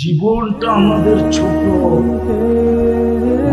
জীবনটা আমাদের ছোট।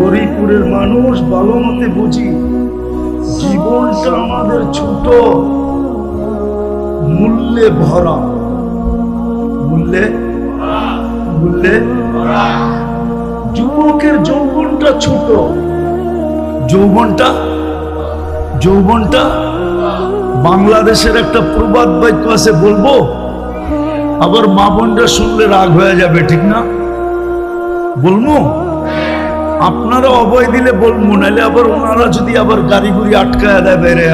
গরিপুরের মানুষ ভালো মতে বুঝি, জীবনটা আমাদের ছোট। মূল্যে ভরা। মূল্যে? মূল্যে? যুবকের যৌবনটা ছোট। যৌবনটা? যৌবনটা? বাংলাদেশের একটা প্রবাদ বাক্য আছে, বলব? আবার মা বোনরা শুনলে রাগ হয়ে যাবে, ঠিক না? বলব আপনারা অবয় দিলে বলব নাহলে আবার ওনারা যদি আবার গাড়ি গুড়ি আটকায় দেয় বেড়ে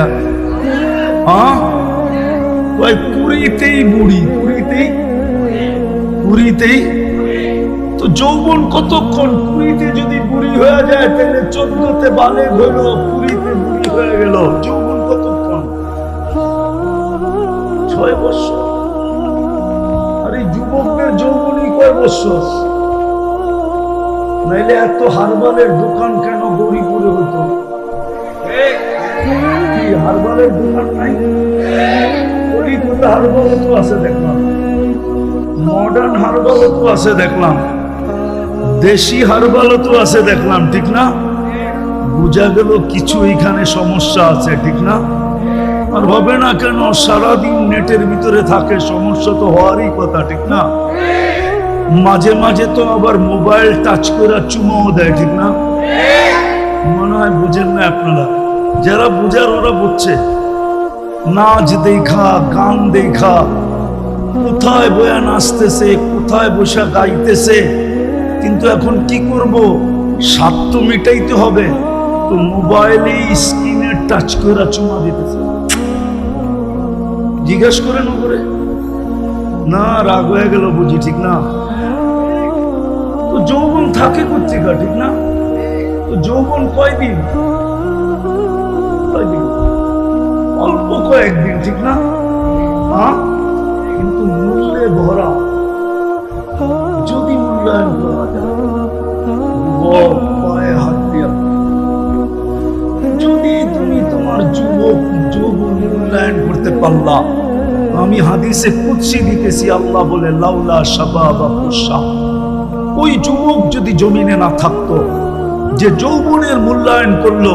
বুড়ি তো যৌবন কতক্ষণ পুরীতে যদি বুড়ি হয়ে যায়, তাহলে চোদ্দতে বালে হইল বুড়ি হয়ে গেল। যৌবন কতক্ষণ? ছয় বছর। যৌবনই নাইলে এত হারবালের দোকান কেন গরিপুরে হতো? হারবালের দোকান নাই? গরিপুরে হারবালও তো আছে, দেখলাম। মডার্ন হারবালও তো আছে, দেখলাম। দেশি হারবালও তো আছে, দেখলাম, ঠিক না? বোঝা গেল কিছু এখানে সমস্যা আছে, ঠিক না? আর হবে না কেন? সারাদিন নেটের ভিতরে থাকে, সমস্যা তো হওয়ারই কথা, ঠিক না? মাঝে মাঝে তো আবার মোবাইল টাচ করে চুমাও দেয়, ঠিক না? মনে হয় বুঝেন না আপনারা? যারা বুঝার ওরা বুঝছে। নাচ দেখা, গান দেখা, কোথায় বয়া নাচতেছে, কোথায় বসে গাইতেছে, কিন্তু এখন কি করব? স্বাদ তো মিটাইতে হবে। তো মোবাইলে স্ক্রিনে টাচ করে চুমা দিতেছে। জিজ্ঞেস করেন করে না, রাগ হয়ে গেল বুঝি, ঠিক না? থাকে কোথেকা ঠিক না? তো যৌবন কয়দিন? অল্প কয়েকদিন, ঠিক না? হ্যাঁ কিন্তু মূল্যে ভরা। যদি মূল্যায়ন করা যায় পায়ে হাত দিয়া। যদি তুমি তোমার যুবক যৌবন মূল্যায়ন করতে পারলা, আমি হাদিসে কুৎসি দিতেছি, আল্লাহ বলে, লাউলা শাবাবা কুসা ওই যুবক যদি জমিনে না থাকতো, যে যৌবনের মূল্যায়ন করল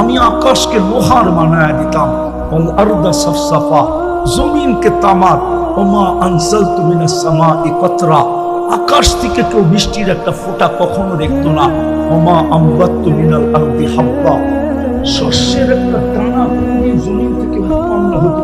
আমি আকাশকে লোহার বানায় দিতাম জমিনকে ওমা আকাশ থেকে কেউ বৃষ্টির একটা ফোঁটা কখনো দেখতো না, ওমা শস্যের একটা দানা জমিন থেকে উৎপন্ন হতো।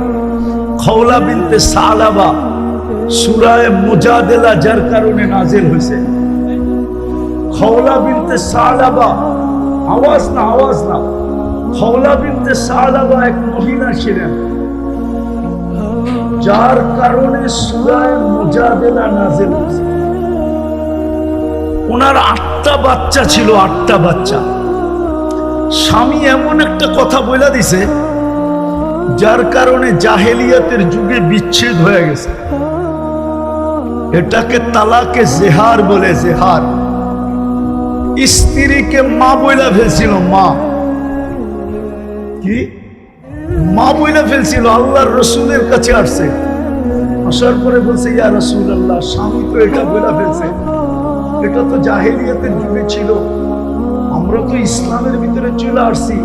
খওলা বিনতে সালাবা সুরায় মুজাদেলা যার কারণে নাজেল হয়েছে। খওলা বিনতে সালাবা আওয়াজ না আওয়াজ না। খওলা বিনতে সালাবা এক মহিলা ছিলেন। যার কারণে সুরায় মুজাদেলা নাজেল হয়েছে। ওনার আটটা বাচ্চা ছিল, আটটা বাচ্চা। স্বামী এমন একটা কথা বলে দিছে যার কারণে জাহেলিয়াতের যুগে বিচ্ছেদ হয়ে গেছে। এটাকে তালাকে জেহার বলে, জেহার। স্ত্রীকে মা বইলা ফেলছিল, মা। কি? মা বইলা ফেলছিল, আল্লাহর রসুলের কাছে আসছে। আসার পরে বলছে, ইয়া রসুল আল্লাহ স্বামী তো এটা বইলা ফেলছে। এটা তো জাহেলিয়াতের যুগে ছিল। আমরা তো ইসলামের ভিতরে চলে আসছি।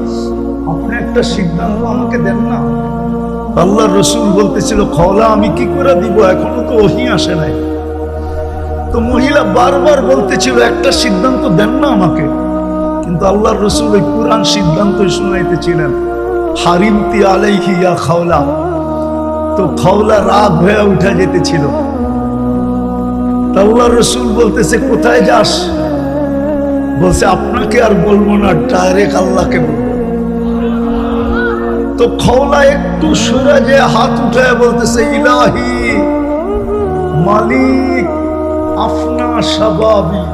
আপনি একটা সিদ্ধান্ত আমাকে দেন না। আল্লাহ রসুল বলতেছিল খওলা আমি কি করে দিব? এখনও তো ওহি আসে নাই। তো মহিলা বারবার বলতেছিল, একটা সিদ্ধান্ত দেন না আমাকে। কিন্তু আল্লাহর রসুল ওই কোরআন সিদ্ধান্ত শুনাইতেছিলেন, হারিমতি আলাইহি ইয়া খাওলা তো খাওলা রাগ হয়ে উঠা যেতেছিল। তা আল্লাহর রসুল বলতেছে, কোথায় যাস? বলছে, আপনাকে আর বলব না ডাইরেক্ট আল্লাহকে বলব। তো খওলা একটু সরে যে হাত উঠে বলতেছে, ইলাহি, মালিক, আফনা স্বভাবী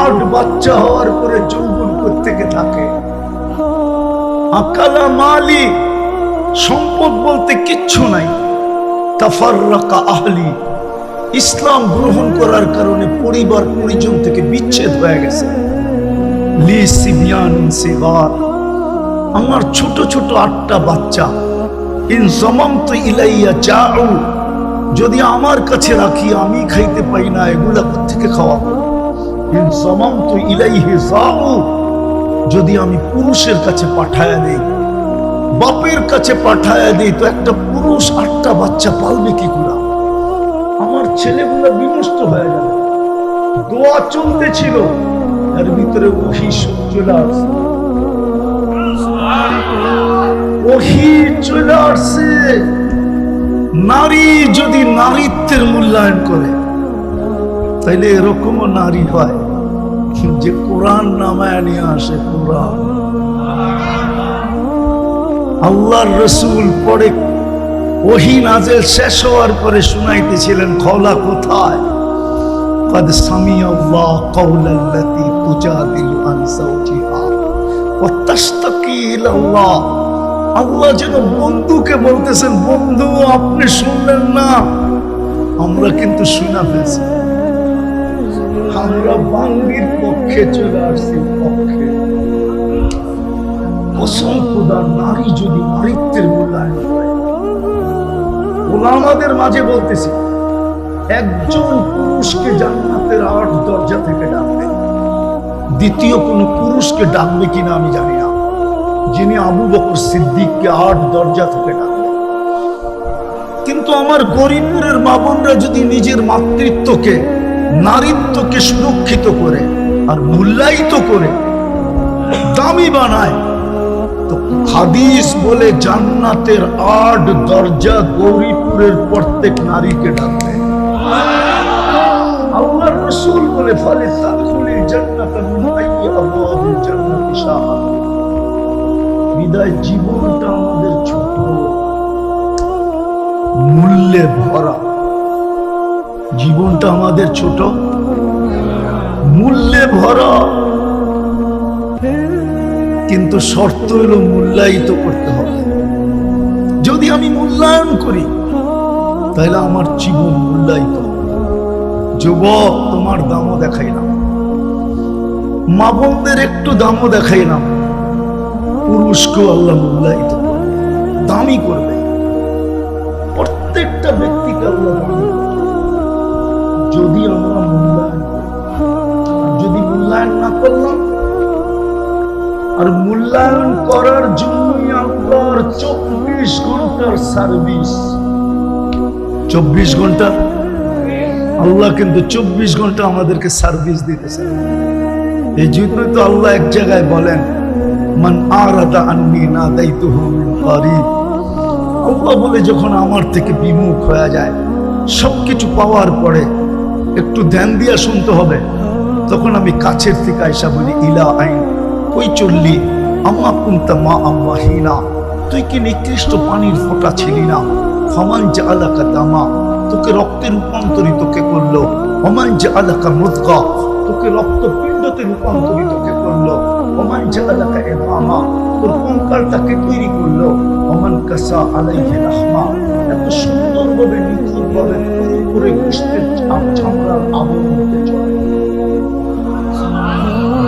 আট বাচ্চা হওয়ার পরে যৌবন থেকে থাকে? আকালা মালিক, সম্পদ বলতে কিচ্ছু নাই। তাফাররাকা আহলি, ইসলাম গ্রহণ করার কারণে পরিবার পরিজন থেকে বিচ্ছেদ হয়ে গেছে। লি সিবিয়ান সিগার আমার ছোট ছোট আটটা বাচ্চা। ইন জমান্ত ইলাইয়া চাউ যদি আমার কাছে রাখি, আমি খাইতে পাই না, এগুলা থেকে খাওয়াবো ইন জমান্ত ইলাইহে যাও যদি আমি পুরুষের কাছে পাঠায়া দেই, বাপের কাছে পাঠায়া দেই, তো একটা পুরুষ আটটা বাচ্চা পালবে কি করে? আমার ছেলেগুলো বিনষ্ট হয়ে যাবে দোয়া চলতেছিল, এর ভিতরে ওহি আসছে ওহি চলে আসছে নারী যদি নারীত্বের মূল্যায়ন করে তাইলে এরকমও নারী হয় যে কোরআন নামায় নিয়ে আসে কোরআন আল্লাহর রসুল পরে ওহি নাজেল শেষ হওয়ার পরে শুনাইতেছিলেন খোলা কোথায় قد سمع الله قول التي تجادل عن زوجها وتشتكي আল্লাহ যেন বন্ধুকে বলতেছেন, বন্ধু, আপনি শুনলেন না? আমরা কিন্তু শোনা পেয়েছি আমরা বাঙ্গির পক্ষে চলে আসছি, পক্ষে। দ্বিতীয় কোন পুরুষকে ডাকবে কিনা আমি জানি না। যিনি আবু বকর সিদ্দিককে আট দরজা থেকে ডাকবে কিন্তু আমার গরিবপুরের মা বোনরা যদি নিজের মাতৃত্বকে, নারীত্বকে সুরক্ষিত করে আর মূল্যায়িত করে, দামি বানায়, তো হাদিস বলে জান্নাতের আট দরজা গৌরীপুরের প্রত্যেক নারীকে ডাকবে। আল্লাহর রাসূল বলে ফলে তাদখুলিল জান্নাতা মিন শাহা। বিদায় জীবনটা আমাদের ছোট। মূল্যে ভরা। জীবনটা আমাদের ছোট। মূল্যে ভরা। কিন্তু শর্ত হলো মূল্যায়িত করতে হবে। যদি আমি মূল্যায়ন করি, তাহলে আমার জীবন মূল্যায়িত। যুবক, তোমার দামও দেখাই না মা বোনদের একটু দামও দেখাই না পুরুষকেও আল্লাহ মূল্যায়িত দামি করবে প্রত্যেকটা ব্যক্তিকে আল্লাহ যদি আমরা মূল্যায়ন যদি মূল্যায়ন না করলাম, আর মূল্যায়ন করার জন্যই আল্লাহর চব্বিশ ঘণ্টার সার্ভিস। চব্বিশ ঘণ্টা? আল্লাহ কিন্তু চব্বিশ ঘণ্টা আমাদেরকে সার্ভিস দিতেছে। এই জন্যই তো আল্লাহ এক জায়গায় বলেন মান আরাদা আন্নি না দায়িত্ব কারিব আল্লাহ বলে, যখন আমার থেকে বিমুখ হয়ে যায়, সবকিছু পাওয়ার পরে একটু ধ্যান দিয়া শুনতে হবে। তখন আমি কাছের থেকে আইসা বলি, ইলা আইন, কই চললি? আম্মা কুন্তা মা আম্মা হিনা তুই কি নিকৃষ্ট পানির ফোঁটা ছিলি না? ফমান যে আলাকা দামা। তোকে রক্তে রূপান্তরিত কে করল? অমান যে আলাকা মুদগা। তোকে রক্ত পিণ্ডতে রূপান্তরিত করল। অমান আলাকা এ মামা তোর করল। অমান কাসা আলাইহে রাহমা, এত সুন্দরভাবে, নিখুঁতভাবে করে গোষ্ঠের চামড়ার আবরণ হতে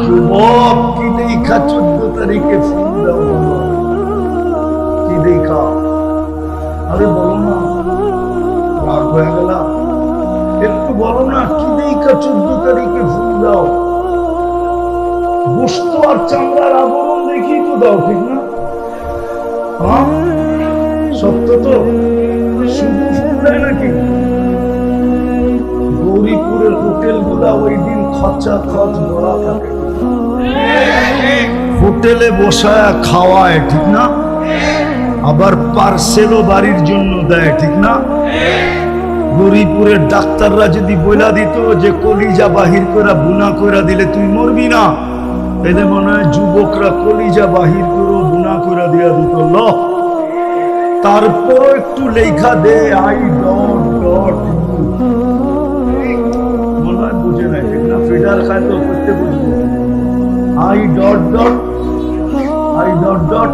যুবক, কি দেখা চোদ্দ তারিখে ফোন কি দেখা? আরে বলো না, রাগ হয়ে একটু বলো না, কি দেখা চোদ্দ তারিখে দাও। গোস্ত আর চামড়ার আবরণ দেখি তো দাও, ঠিক না? সত্য তো? নাকি? গৌরীপুরের হোটেলগুলা ওই দিন খরচা খরচ ভরা থাকে। হোটেলে বসায় খাওয়ায়, ঠিক না? আবার পার্সেলও বাড়ির জন্য দেয়, ঠিক না? গরিপুরের ডাক্তাররা যদি বইলা দিত যে কলিজা বাহির করা বুনা করা দিলে তুই মরবি না এলে মনে হয় যুবকরা কলিজা বাহির করো বুনা করা দিয়া দিত। ল। তারপর একটু লেখা দে, আই ডট ডট মনে হয় বুঝে নাই না? I dot dot, I dot dot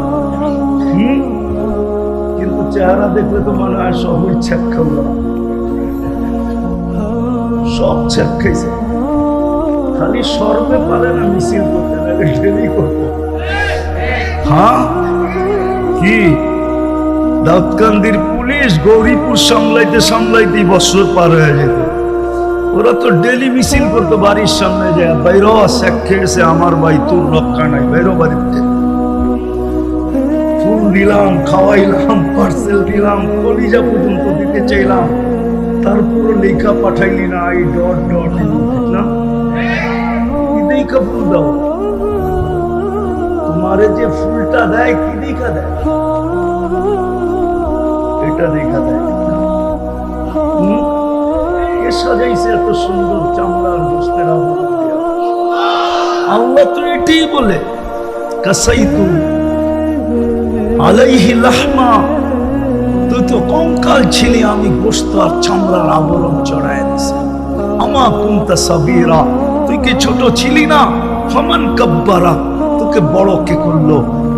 কিন্তু চেহারা দেখলে তো মনে হয় সবই খাওয়া সব খাইছে খালি সর্বে পারে না, মিছিল করতে ডেলি করব হ্যাঁ কি? দাউদকান্দির পুলিশ গৌরীপুর সামলাইতে সামলাইতে বছর পার হয়ে যেত। ওরা তো ডেলি মিছিল করতো, বাড়ির সামনে যায়। বাইর শেখ খেয়েছে, আমার ভাই, তোর রক্ষা নাই বাইরো বাড়িতে ফুল দিলাম, খাওয়াইলাম পার্সেল দিলাম, কলিজা পর্যন্ত দিতে চাইলাম। তারপর লেখা পাঠাইলি না, এই ডট ডট, না? দেখা ফুল দাও। তোমারে যে ফুলটা দেয়, কি দেখা দেয়? এটা দেখা দেয়? কে সাজাইছে এত সুন্দর চামড়ার দিয়া? আল্লাহ তো এটাই বলে কাসাইতু আলাইহি লাহমা। তো কঙ্কাল ছিলি, আমি গোস্ত আর চামড়ার আবরণ চড়াই দিছি। আমা কুন্তা সাবিরা, তুই কি ছোট ছিলি না? ফমান কাব্বারা, তোকে বড় কে করল?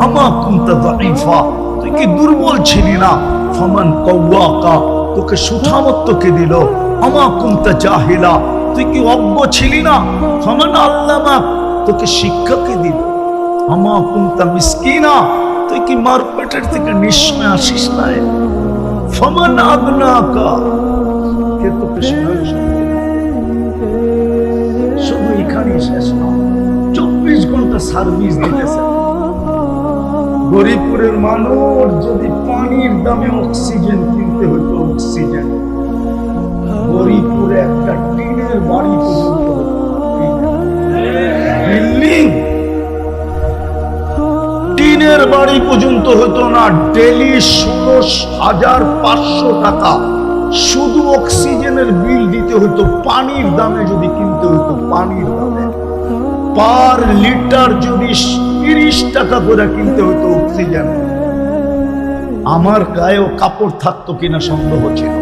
আমা কুন্তা দাইফা তুই কি দুর্বল ছিলি না? ফমান কৌয়াকা তোকে সুঠামত্ব কে দিল? আমা কুন্তা জাহিলা, তুই কি অজ্ঞ ছিলি না? ফমান আল্লামা, তোকে শিক্ষা কে দিল? আমা কুন্তা মিসকিনা, তুই কি মার পেটের থেকে নিঃসময় আসিস নাই? ফমান আগনাকা কে তোকে শোনাবে সত্যি? শুধু এখানেই শেষ না। চব্বিশ ঘণ্টা সার্ভিস দিতেছে। গরিবপুরের মানুষ যদি পানির দামে অক্সিজেন কিনতে হতো অক্সিজেন গরিবপুরে একটা টিনের বাড়ি বিল্ডিং। টিনের বাড়ি পর্যন্ত হতো না। ডেলি ষোলো হাজার পাঁচশো টাকা। শুধু অক্সিজেনের বিল দিতে হতো, পানির দামে যদি কিনতে হতো, পানির দামে। পার লিটার যদি তিরিশ টাকা করে কিনতে হতো অক্সিজেন। আমার গায়েও কাপড় থাকতো কিনা সন্দেহ ছিল।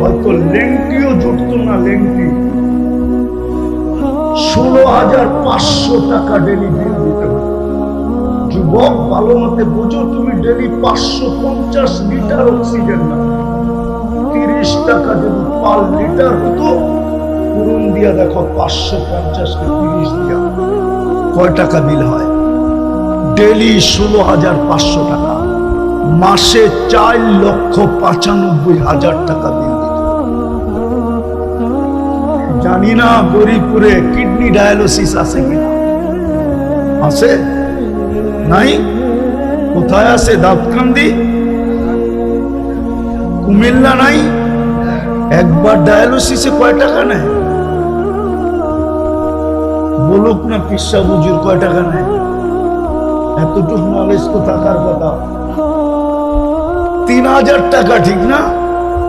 হয়তো লেংটিও জুটতো না লেংটি। ষোলো হাজার পাঁচশো টাকা ডেলি বিল যুবক ভালো মতে বুঝো, তুমি ডেলি পাঁচশো পঞ্চাশ লিটার অক্সিজেন না তিরিশ টাকা যদি পার লিটার হতো, পূরণ দিয়া দেখো পাঁচশো পঞ্চাশ কে তিরিশ দিয়া। কয় টাকা বিল হয়? ডেলি ষোলো হাজার পাঁচশো টাকা। মাসে চার লক্ষ পঁচানব্বই হাজার টাকা বিল জানি না গরিবপুরে কিডনি ডায়ালিসিস আছে কিনা। আছে? নাই? কোথায় আছে দাউদকান্দি কুমিল্লা নাই? একবার ডায়ালিসিসে কয় টাকা নেয়? বলুক না পিসা বুঝুর কয় টাকা নেয়? এতটুকু নলেজ তো থাকার কথা। তিন হাজার টাকা ঠিক না?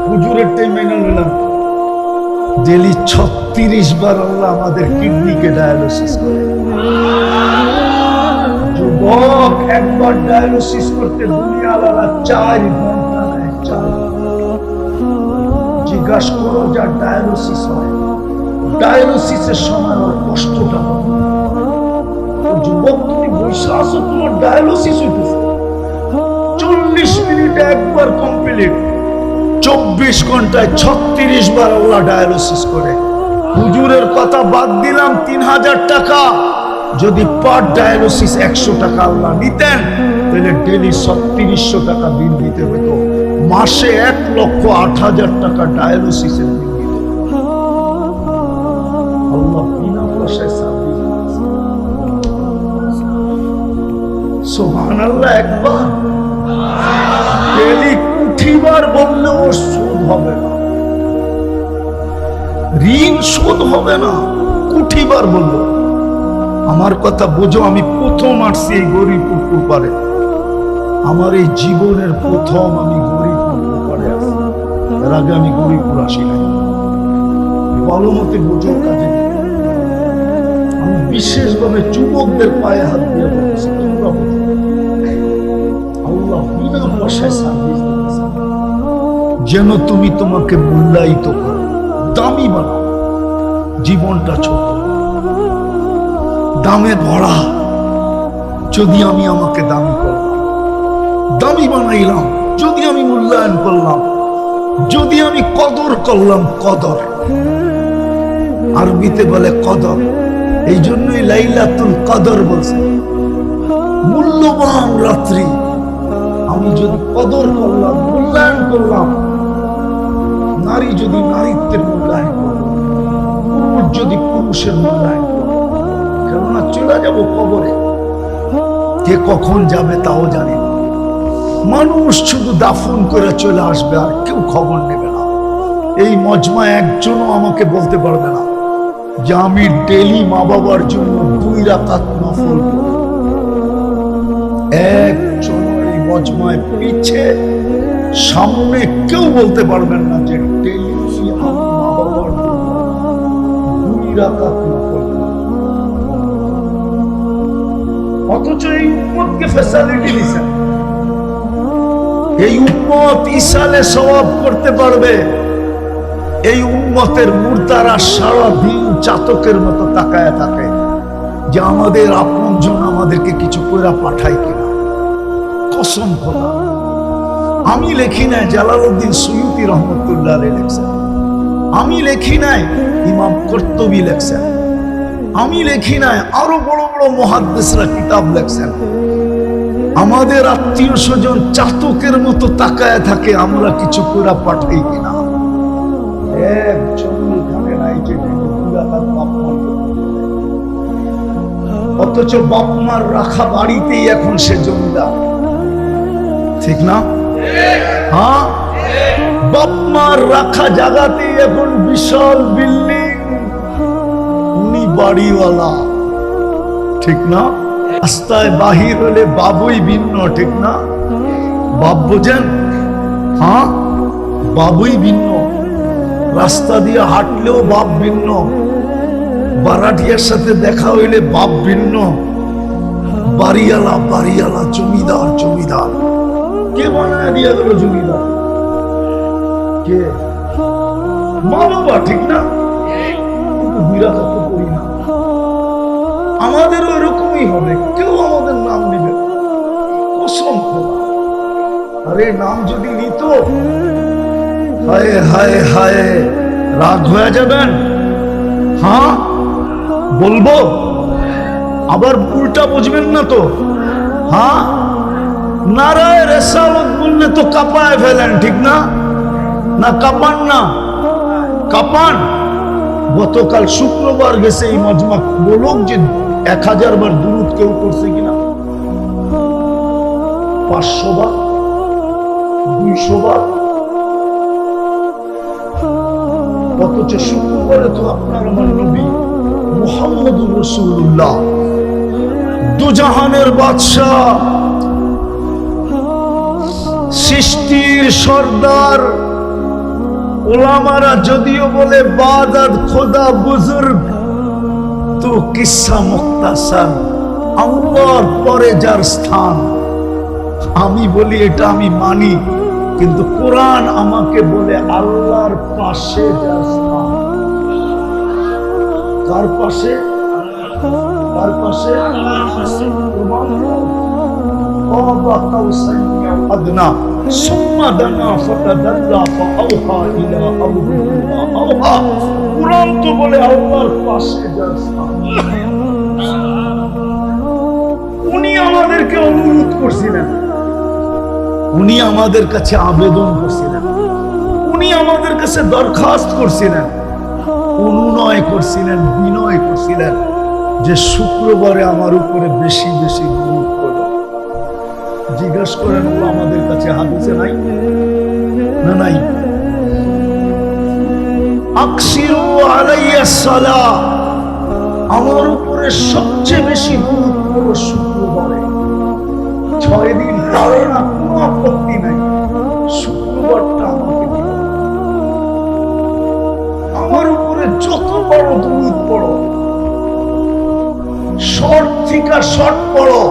হুজুরের টাইম মেনে নিলাম। ডেলি ছত্রিশ বার আল্লাহ আমাদের কিডনিকে ডায়ালিসিস করে। একবার ডায়ালিসিস করতে দুনিয়া আলাদা চার ঘণ্টা নেয় চার। জিজ্ঞাস করো যা ডায়ালিসিস হয়। ডায়ালিসিসের সময় কষ্টটা যুবক চল্লিশ মিনিটে একবার কমপ্লিট চব্বিশ ঘন্টায় ছত্রিশ বার আল্লাহ ডায়ালিসিস করে। হুজুরের কথা বাদ দিলাম তিন হাজার টাকা। যদি পার ডায়ালিসিস একশো টাকা আল্লাহ নিতেন, তাহলে ডেলি ছত্রিশশো টাকা বিল দিতে হতো। মাসে এক লক্ষ আট হাজার টাকা ডায়ালিসিসের বিল দিত আল্লাহ বিনা পয়সায় সোহান আল্লাহ একবার। ডেলি কুঠিবার বললেও হবে না। ঋণ শোধ হবে না, কুঠিবার বলল আমার কথা বোঝো, আমি প্রথম আসছি এই গরিবপুর কুপারে আমার এই জীবনের প্রথম আমি গরিবপুর কুপারে আসছি। এর আগে আমি গরিবপুর আসি নাই। ভালো মতে বোঝো কাজে। আমি বিশেষভাবে যুবকদের পায়ে হাত দিয়ে যেন তুমি তোমাকে মূল্যায়িত করো, দামি বানাও, জীবনটা ছোট দামে ভরা। যদি আমি আমাকে দামি করলাম, দামি বানাইলাম, যদি আমি মূল্যায়ন করলাম, যদি আমি কদর করলাম, কদর। আরবিতে বলে কদর। এই জন্যই লাইলাতুল কদর বলছে। মূল্যবান রাত্রি। আমি যদি কদর করলাম, মূল্যায়ন করলাম, নারী যদি নারীত্বের মূল্যায়ন করল পুরুষ যদি পুরুষের মূল্যায়ন কেননা চলে যাব কবরে। কে কখন যাবে তাও জানি মানুষ শুধু দাফন করে চলে আসবে আর কেউ খবর নেবে না। এই মজমা একজনও আমাকে বলতে পারবে না যে আমি ডেলি মা বাবার জন্য দুই রাকাত নফল একজন এই মজমায় পিছে সামনে কেউ বলতে পারবেন না যে ডেলি মা বাবার দুই রাকাত অথচ এই উম্মতকে ফ্যাসিলিটি দিচ্ছেন এই উম্মত ইসালে সওয়াব করতে পারবে। এই উম্মতের মুর্দারা সারা দিন চাতকের মতো তাকায় থাকে যে আমাদের আপনজন আমাদেরকে কিছু কইরা পাঠায় কিনা। কসম খোদা। আমি লেখি নাই জালালউদ্দিন সৈয়দি রহমতুল্লাহ আলী লেখছেন। আমি লেখি নাই, ইমাম কর্তবী লেখছেন। আমি লেখি নাই, আরও বড় বড় মহাদ্দেশরা কিতাব লেখছেন। আমাদের আত্মীয় স্বজন চাতকের মতো তাকায় থাকে, আমরা কিছু করে পাঠাই কিনা। অথচ বাপ মার রাখা বাড়িতেই এখন সে জমিদার। ঠিক না? হ্যাঁ? বাপ মার রাখা জায়গাতেই এখন বিশাল বিল্ডিং। বাড়িওয়ালা। ঠিক না? রাস্তায় বাহির হলে বাবুই ভিন্ন, ঠিক না? বাপ বোঝেন? হ্যাঁ? বাবুই ভিন্ন। রাস্তা দিয়ে হাঁটলেও বাপ ভিন্ন। বারাটিয়ার সাথে দেখা হইলে বাপ ভিন্ন। বাড়িয়ালা বাড়িয়ালা জমিদার জমিদার। কে বানায় দিয়া গেল জমিদার? কে? মা বাবা ঠিক না? বিরাট না আমাদেরও এরকমই হবে। কেউ আমাদের নাম কসম আরে নাম যদি নিত, হায় হায় হায় রাগ হয়ে যাবেন হ্যাঁ? বলব? আবার উল্টা বুঝবেন না তো। হ্যাঁ? নারায় রেসালত বললে তো কাপায় ফেলেন, ঠিক না? না, কাপান না। কাপান। গতকাল শুক্রবার গেছে এই মজমা। বলুক যে এক হাজার বার দুরুদ কেউ করছে কিনা? পাঁচশো বার? দুইশো বার? অথচ শুক্রবারে তো আপনার আমার নবী রসুল্লাহ দুজাহানের বাদশাহ, সৃষ্টির সর্দার, ওলামারা যদিও বলে বাদাত খোদা বুজুর্গ তো কিসা মুক্তাসার আল্লাহর পরে যার স্থান আমি বলি এটা আমি মানি কিন্তু কোরআন আমাকে বলে আল্লাহর পাশে যার স্থান কার পাশে কার পাশে প্রমাণ দাও। قاب قوسين أو أدنى ثم دنا فتدلى فأوحى إلى عبده ما أوحى কোরআন বলে আল্লাহর পাশে উনি আমাদেরকে অনুরোধ করছিলেন। উনি আমাদের কাছে আবেদন করছিলেন। উনি আমাদের কাছে দরখাস্ত করছিলেন। অনুনয় করছিলেন, বিনয় করছিলেন যে শুক্রবারে আমার উপরে বেশি বেশি গুরুত্ব জিজ্ঞাসা করেন আমাদের কাছে হাদিসে নাই? না, নাই। আমার উপরে সবচেয়ে বেশি গুরুত্ব হলো শুক্রবারে ছয় দিন পারে না, কোনো আপত্তি নাই। শুক্রবারটা আমার উপরে যত বড় দুরুদ পড়ো শর্ট থেকে শর্ট পড়ো,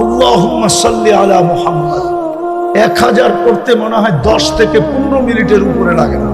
আল্লাহুম্মা সাল্লি আলা মুহাম্মদ। এক হাজার পড়তে মনে হয় দশ থেকে পনেরো মিনিটের উপরে লাগে না।